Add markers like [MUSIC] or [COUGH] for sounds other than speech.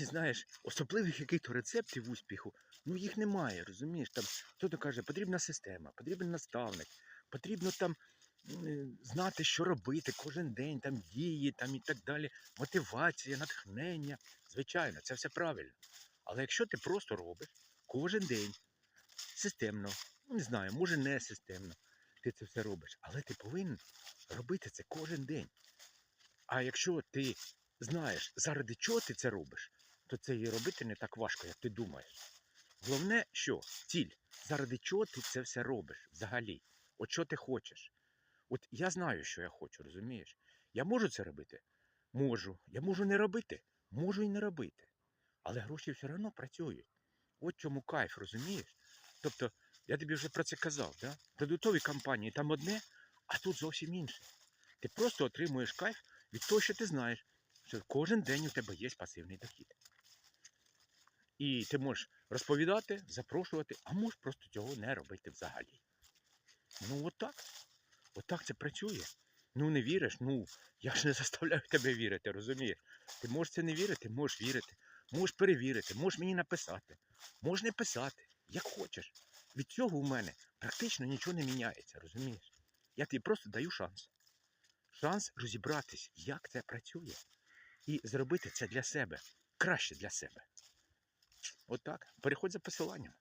І знаєш, особливих яких-то рецептів успіху, ну їх немає, розумієш? Там хто-то каже, потрібна система, потрібен наставник, потрібно там знати, що робити кожен день, там дії там і так далі, мотивація, натхнення. Звичайно, це все правильно. Але якщо ти просто робиш кожен день системно, ну не знаю, може не системно, ти це все робиш, але ти повинен робити це кожен день. А якщо ти знаєш, заради чого ти це робиш, то це і робити не так важко, як ти думаєш. Головне, що ціль, заради чого ти це все робиш взагалі? От що ти хочеш? От я знаю, що я хочу, розумієш? Я можу це робити? Можу. Я можу не робити? Можу і не робити. Але гроші все одно працюють. От чому кайф, розумієш? Тобто, я тобі вже про це казав, да? продуктові компанії там одне, а тут зовсім інше. Ти просто отримуєш кайф від того, що ти знаєш, що кожен день у тебе є пасивний дохід. І ти можеш розповідати, запрошувати, а можеш просто цього не робити взагалі. Ну, от так. От так це працює. Ну, не віриш, ну, я ж не заставляю [LAUGHS] тебе вірити, розумієш? Ти можеш це не вірити, можеш вірити, можеш перевірити, можеш мені написати, можеш не писати, як хочеш. Від цього у мене практично нічого не міняється, розумієш? Я тобі просто даю шанс. Шанс розібратись, як це працює, і зробити це для себе, краще для себе. Отак. Переходь за посиланням.